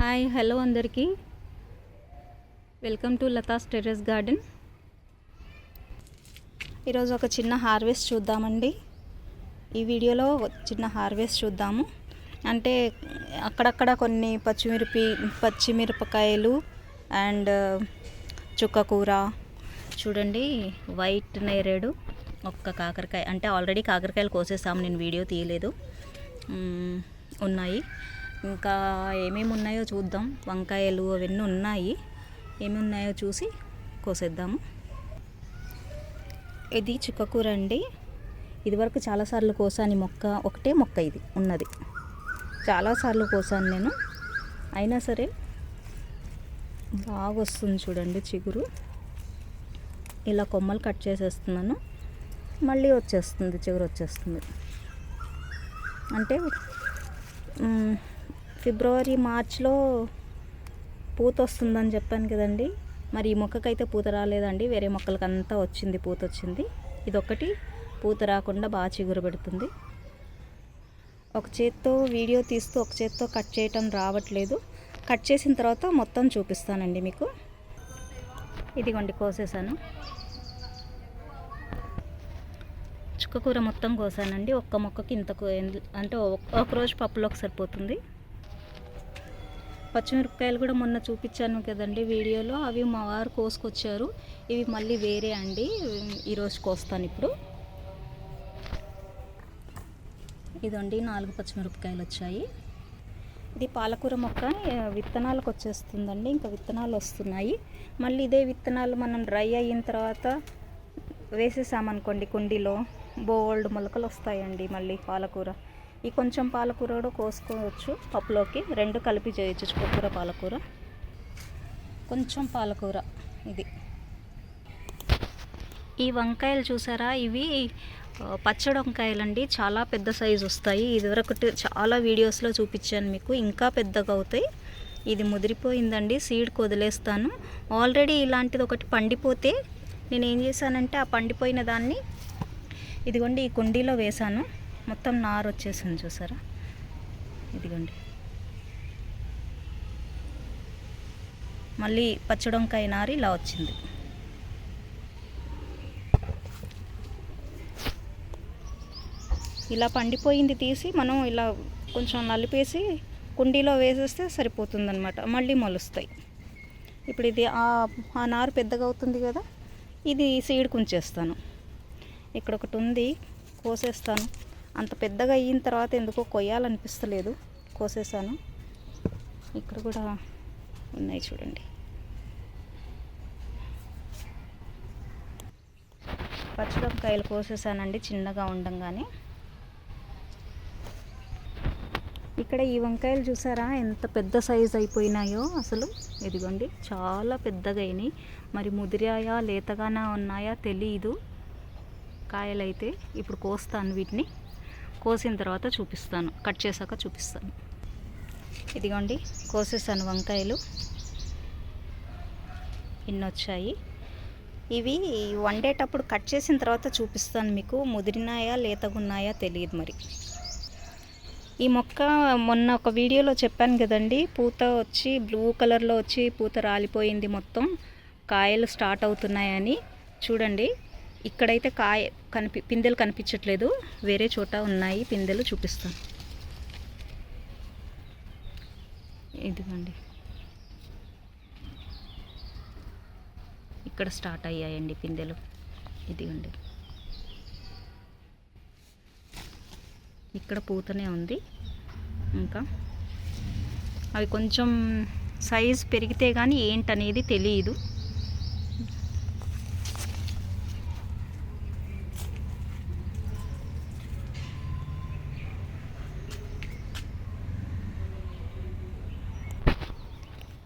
Hi hello అందరికీ. Welcome to Latha's terrace garden. ఈరోజు ఒక చిన్న హార్వెస్ట్ చూద్దామండి. ఈ వీడియోలో చిన్న హార్వెస్ట్ చూద్దాము. అంటే అక్కడక్కడ కొన్ని పచ్చిమిరపి పచ్చిమిరపకాయలు అండ్ చుక్కకూర చూడండి వైట్ నేరేడు ఒక్క కాకరకాయ. అంటే ఆల్రెడీ కాకరకాయలు కోసేసాము నేను వీడియో తీయలేదు. ఉన్నాయి. ఇంకా ఏమేమి ఉన్నాయో చూద్దాం. వంకాయలు అవన్నీ ఉన్నాయి. ఏమి ఉన్నాయో చూసి కోసేద్దాము. ఇది చుక్కకూర అండి. ఇదివరకు చాలాసార్లు కోసాను మొక్క ఒకటే మొక్క ఇది ఉన్నది. చాలాసార్లు కోసాను నేను. అయినా సరే బాగా వస్తుంది చూడండి చిగురు. ఇలా కొమ్మలు కట్ చేసేస్తున్నాను. మళ్ళీ వచ్చేస్తుంది చిగురు వచ్చేస్తుంది. అంటే ఫిబ్రవరి మార్చ్లో పూత వస్తుందని చెప్పాను కదండి. మరి ఈ మొక్కకైతే పూత రాలేదండి. వేరే మొక్కలకంతా వచ్చింది పూత వచ్చింది. ఇదొక్కటి పూత రాకుండా బాగా చిగురు పెడుతుంది. ఒక చేత్తో వీడియో తీస్తూ ఒక చేత్తో కట్ చేయటం రావట్లేదు. కట్ చేసిన తర్వాత మొత్తం చూపిస్తానండి మీకు. ఇదిగోండి కోసేసాను చుక్కకూర మొత్తం కోసానండి. ఒక్క మొక్కకి ఇంత అంటే ఒక- ఒక రోజు పప్పులోకి సరిపోతుంది పచ్చిమిరపకాయలు కూడా మొన్న చూపించాను కదండి వీడియోలో. అవి మా వారు కోసుకొచ్చారు. ఇవి మళ్ళీ వేరే అండి. ఈరోజు కోస్తాను ఇప్పుడు. ఇదండి నాలుగు పచ్చిమిరపకాయలు వచ్చాయి. ఇది పాలకూర మొక్క. విత్తనాలకు వచ్చేస్తుందండి. ఇంకా విత్తనాలు వస్తున్నాయి. మళ్ళీ ఇదే విత్తనాలు మనం డ్రై అయిన తర్వాత వేసేసామనుకోండి కుండీలో. బోల్డ్ మొలకలు వస్తాయండి మళ్ళీ పాలకూర. ఈ కొంచెం పాలకూర కూడా కోసుకోవచ్చు పప్పులోకి. రెండు కలిపి చేయొచ్చు చుక్కకూర పాలకూర. కొంచెం పాలకూర ఇది. ఈ వంకాయలు చూసారా? ఇవి పచ్చడి వంకాయలండి. చాలా పెద్ద సైజు వస్తాయి. ఇదివరకటి చాలా వీడియోస్లో చూపించాను మీకు. ఇంకా పెద్దగా అవుతాయి. ఇది ముదిరిపోయిందండి. సీడ్ వదిలేస్తాను ఆల్రెడీ ఇలాంటిది ఒకటి పండిపోతే నేను ఏం చేశానంటే ఆ పండిపోయిన దాన్ని ఇదిగోండి ఈ కుండీలో వేశాను. మొత్తం నారు వచ్చేసింది చూసారా? ఇదిగోండి. మళ్ళీ పచ్చడొంకాయ నారు ఇలా వచ్చింది. ఇలా పండిపోయింది తీసి మనం ఇలా కొంచెం నలిపేసి కుండీలో వేసేస్తే సరిపోతుందనమాట మళ్ళీ మొలుస్తాయి. ఇప్పుడు ఇది ఆ ఆ నారు పెద్దగా అవుతుంది కదా? ఇది సీడ్ కుంచేస్తాను. ఇక్కడ ఒకటి ఉంది కోసేస్తాను. అంత పెద్దగా అయిన తర్వాత ఎందుకో కొయ్యాలనిపిస్తలేదు. కోసేసాను. ఇక్కడ కూడా ఉన్నాయి చూడండి. పచ్చిమిరపకాయలు కోసేసానండి చిన్నగా ఉండంగానే. ఇక్కడ ఈ వంకాయలు చూసారా? ఎంత పెద్ద సైజ్ అయిపోయినాయో అసలు. ఇదిగోండి చాలా పెద్దగా అయినాయి. మరి ముదిరాయా లేతగానా ఉన్నాయా తెలియదు కాయలైతే ఇప్పుడు కోస్తాను వీటిని. కోసిన తర్వాత చూపిస్తాను. కట్ చేశాక చూపిస్తాను. ఇదిగోండి కోసేసాను వంకాయలు. ఇన్ని వచ్చాయి ఇవి వండేటప్పుడు కట్ చేసిన తర్వాత చూపిస్తాను మీకు. ముదిరినాయా లేతగున్నాయా తెలియదు మరి. ఈ మొక్క మొన్న ఒక వీడియోలో చెప్పాను కదండి పూత వచ్చి బ్లూ కలర్లో వచ్చి పూత రాలిపోయింది మొత్తం. కాయలు స్టార్ట్ అవుతున్నాయని. చూడండి ఇక్కడైతే కాయ కనిపి పిందెలు కనిపించట్లేదు. వేరే చోట ఉన్నాయి పిందెలు చూపిస్తాను. ఇదిగోండి. ఇక్కడ స్టార్ట్ అయ్యాయండి పిందెలు. ఇదిగోండి. ఇక్కడ పూతనే ఉంది. ఇంకా అవి కొంచెం సైజ్ పెరిగితే కానీ ఏంటనేది తెలియదు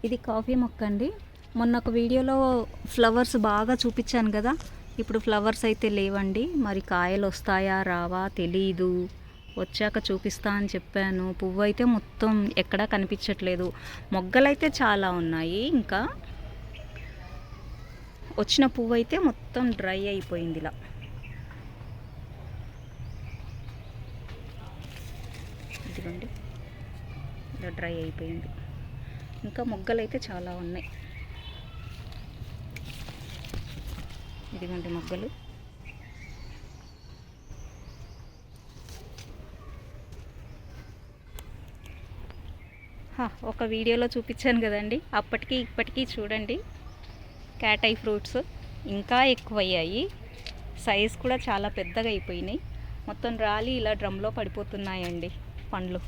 ఇది కాఫీ మొక్క అండి మొన్న ఒక వీడియోలో ఫ్లవర్స్ బాగా చూపించాను కదా. ఇప్పుడు ఫ్లవర్స్ అయితే లేవండి. మరి కాయలు వస్తాయా? రావా? తెలీదు. వచ్చాక చూపిస్తా అని చెప్పాను. పువ్వు అయితే మొత్తం ఎక్కడా కనిపించట్లేదు. మొగ్గలైతే చాలా ఉన్నాయి. ఇంకా వచ్చిన పువ్వు అయితే మొత్తం డ్రై అయిపోయింది ఇలా. ఇదిగోండి. ఇలా డ్రై అయిపోయింది. ఇంకా మొగ్గలు అయితే చాలా ఉన్నాయి. ఇదిగోండి మొగ్గలు. హా, ఒక వీడియోలో చూపించాను కదండి. అప్పటికి ఇప్పటికీ చూడండి. క్యాటై ఫ్రూట్స్ ఇంకా ఎక్కువయ్యాయి. సైజ్ కూడా చాలా పెద్దగా అయిపోయినాయి. మొత్తం రాలి ఇలా డ్రమ్లో పడిపోతున్నాయండి పండ్లు.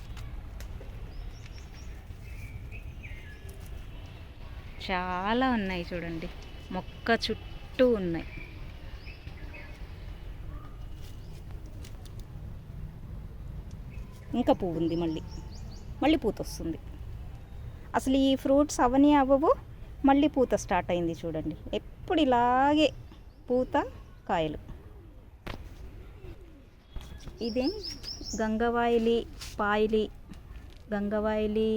చాలా ఉన్నాయి చూడండి. మొక్క చుట్టూ ఉన్నాయి. ఇంకా పువ్వు ఉంది మళ్ళీ. మళ్ళీ పూత వస్తుంది. అసలు ఈ ఫ్రూట్స్ అవని అవ్వవు మళ్ళీ పూత స్టార్ట్ అయింది చూడండి. ఎప్పుడు ఇలాగే పూత కాయలు. ఇదే గంగవాయిలి పాయిలి గంగవాయిలి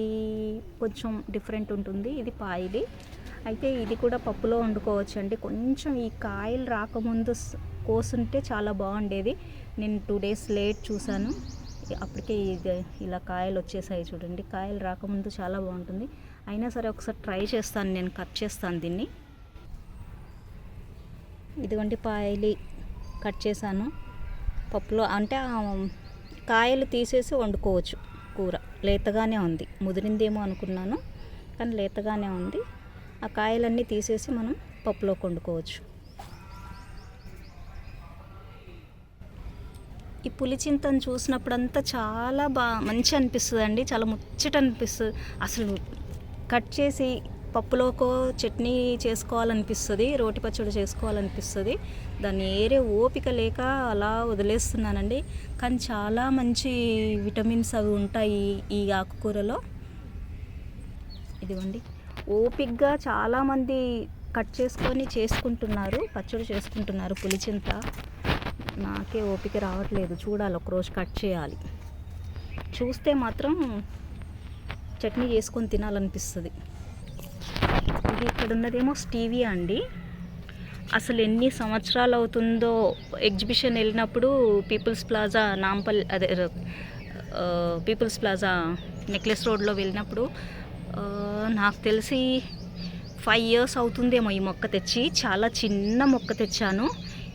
కొంచెం డిఫరెంట్ ఉంటుంది. ఇది పాయిలి. అయితే ఇది కూడా పప్పులో వండుకోవచ్చు అండి కొంచెం ఈ కాయలు రాకముందు కోసుంటే చాలా బాగుండేది. నేను టూ డేస్ లేట్ చూశాను. అప్పటికే ఇది ఇలా కాయలు వచ్చేసాయి చూడండి. కాయలు రాకముందు చాలా బాగుంటుంది. అయినా సరే ఒకసారి ట్రై చేస్తాను. నేను కట్ చేస్తాను దీన్ని. ఇదిగోండి పాయలి కట్ చేశాను. పప్పులో అంటే కాయలు తీసేసి వండుకోవచ్చు. లేతగానే ఉంది. ముదిరిందేమో అనుకున్నాను కానీ లేతగానే ఉంది. ఆ కాయలన్నీ తీసేసి మనం పప్పులో వండుకోవచ్చు. ఈ పులిచింతను చూసినప్పుడంతా చాలా బా మంచి అనిపిస్తుంది అండి చాలా ముచ్చట అనిపిస్తుంది. అసలు కట్ చేసి పప్పులోకో చట్నీ చేసుకోవాలనిపిస్తుంది రోటి పచ్చడి చేసుకోవాలనిపిస్తుంది. దాన్ని ఏరే ఓపిక లేక అలా వదిలేస్తున్నానండి. కానీ చాలా మంచి విటమిన్స్ అవి ఉంటాయి ఈ ఆకుకూరలో. ఇదిగోండి. ఓపిక్గా చాలామంది కట్ చేసుకొని చేసుకుంటున్నారు పచ్చడి చేసుకుంటున్నారు పులిచింత. నాకే ఓపిక రావట్లేదు చూడాలి ఒకరోజు కట్ చేయాలి. చూస్తే మాత్రం చట్నీ చేసుకొని తినాలనిపిస్తుంది. ఇది ఇక్కడ ఉన్నదేమో స్టీవియా అండి. అసలు ఎన్ని సంవత్సరాలు అవుతుందో ఎగ్జిబిషన్ వెళ్ళినప్పుడు పీపుల్స్ ప్లాజా నాంపల్ అదే పీపుల్స్ ప్లాజా నెక్లెస్ రోడ్లో వెళ్ళినప్పుడు నాకు తెలిసి ఫైవ్ ఇయర్స్ అవుతుందేమో ఈ మొక్క తెచ్చి. చాలా చిన్న మొక్క తెచ్చాను.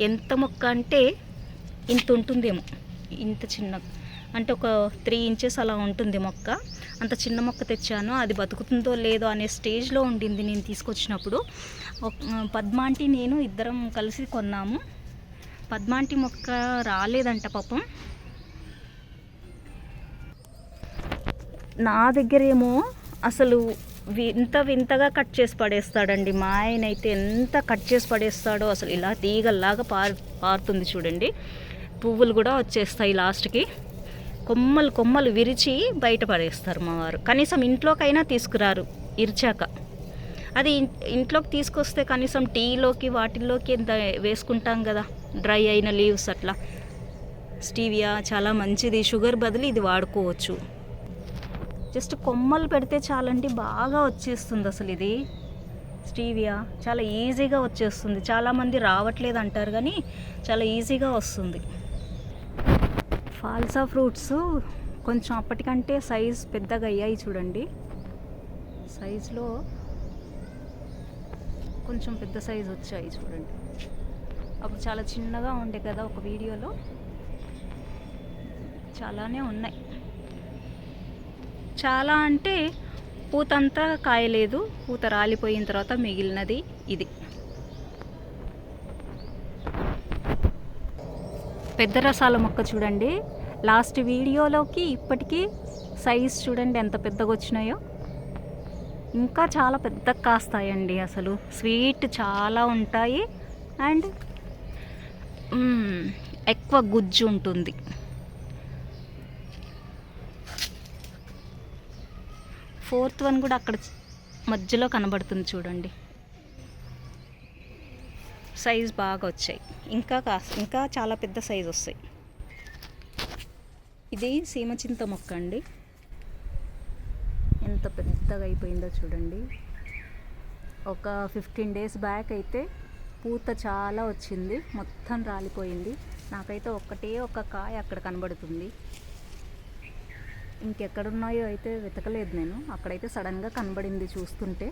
ఎంత మొక్క అంటే ఇంత ఉంటుందేమో. ఇంత చిన్న అంటే ఒక త్రీ ఇంచెస్ అలా ఉంటుంది మొక్క. అంత చిన్న మొక్క తెచ్చాను. అది బతుకుతుందో లేదో అనే స్టేజ్లో ఉండింది నేను తీసుకొచ్చినప్పుడు. పద్మాంటి నేను ఇద్దరం కలిసి కొన్నాము. పద్మాంటి మొక్క రాలేదంట పాపం. నా దగ్గరేమో అసలు వింత వింతగా కట్ చేసి పడేస్తాడండి. మా ఆయన అయితే ఎంత కట్ చేసి పడేస్తాడో అసలు ఇలా తీగల్లాగా పారు పారుతుంది చూడండి. పువ్వులు కూడా వచ్చేస్తాయి లాస్ట్కి. కొమ్మలు కొమ్మలు విరిచి బయటపడేస్తారు మా వారు. కనీసం ఇంట్లోకైనా తీసుకురారు ఇరిచాక. అది ఇంట్లోకి తీసుకొస్తే కనీసం టీలోకి వాటిల్లోకి ఎంత వేసుకుంటాం కదా. డ్రై అయిన లీవ్స్ అట్లా. స్టీవియా చాలా మంచిది. షుగర్ బదులు ఇది వాడుకోవచ్చు. జస్ట్ కొమ్మలు పెడితే చాలండి బాగా వచ్చేస్తుంది అసలు ఇది. స్టీవియా చాలా ఈజీగా వచ్చేస్తుంది. చాలామంది రావట్లేదు అంటారు కానీ చాలా ఈజీగా వస్తుంది. ఫాల్సా ఫ్రూట్స్ కొంచెం అప్పటికంటే సైజ్ పెద్దగా అయ్యాయి చూడండి. సైజులో కొంచెం పెద్ద సైజ్ వచ్చాయి చూడండి. అప్పుడు చాలా చిన్నగా ఉండే కదా ఒక వీడియోలో. చాలానే ఉన్నాయి. చాలా అంటే పూతంతా కాయలేదు. పూత రాలిపోయిన తర్వాత మిగిలినది ఇది. పెద్ద రసాల మొక్క చూడండి. లాస్ట్ వీడియోలోకి ఇప్పటికీ సైజ్ చూడండి ఎంత పెద్దగా వచ్చినాయో ఇంకా చాలా పెద్దగా కాస్తాయండి అసలు. స్వీట్ చాలా ఉంటాయి. అండ్ ఎక్కువ గుజ్జు ఉంటుంది. ఫోర్త్ వన్ కూడా అక్కడ మధ్యలో కనబడుతుంది చూడండి. సైజ్ బాగా వచ్చాయి. ఇంకా కాస్ ఇంకా చాలా పెద్ద సైజ్ వస్తాయి. ఇది సీమచింత మొక్క అండి. ఎంత పెద్దగా అయిపోయిందో చూడండి. ఒక ఫిఫ్టీన్ డేస్ బ్యాక్ అయితే పూత చాలా వచ్చింది. మొత్తం రాలిపోయింది. నాకైతే ఒక్కటే ఒక కాయ అక్కడ కనబడుతుంది. ఇంకెక్కడున్నాయో అయితే వెతకలేదు నేను. అక్కడైతే సడన్గా కనబడింది చూస్తుంటే.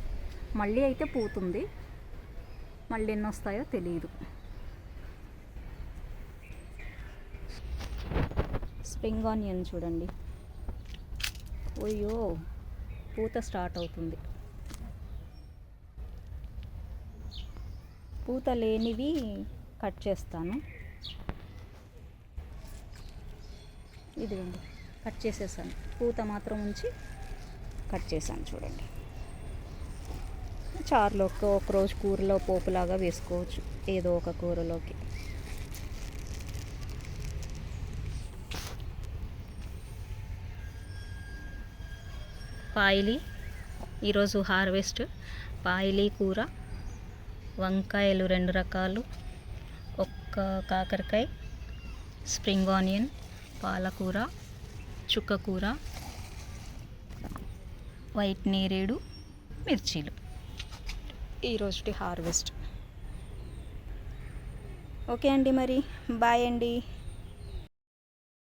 మళ్ళీ అయితే పూతుంది. మళ్ళీ ఎన్ని వస్తాయో తెలియదు స్ప్రింగ్ ఆనియన్ చూడండి. అయ్యో పూత స్టార్ట్ అవుతుంది. పూత లేనివి కట్ చేస్తాను. ఇదిగోండి కట్ చేసేసాను. పూత మాత్రం ఉంచి కట్ చేశాను చూడండి. చారులోకి ఒక రోజు కూరలో పోపులాగా వేసుకోవచ్చు. ఏదో ఒక కూరలోకి. పాయిలి. ఈరోజు హార్వెస్ట్. పాయిలి కూర. వంకాయలు రెండు రకాలు. ఒక్క కాకరకాయ స్ప్రింగ్ ఆనియన్ పాలకూర చుక్కకూర వైట్ నేరేడు మిర్చీలు. ఈరోజుటి హార్వెస్ట్. ఓకే అండి మరి. బాయ్ అండి.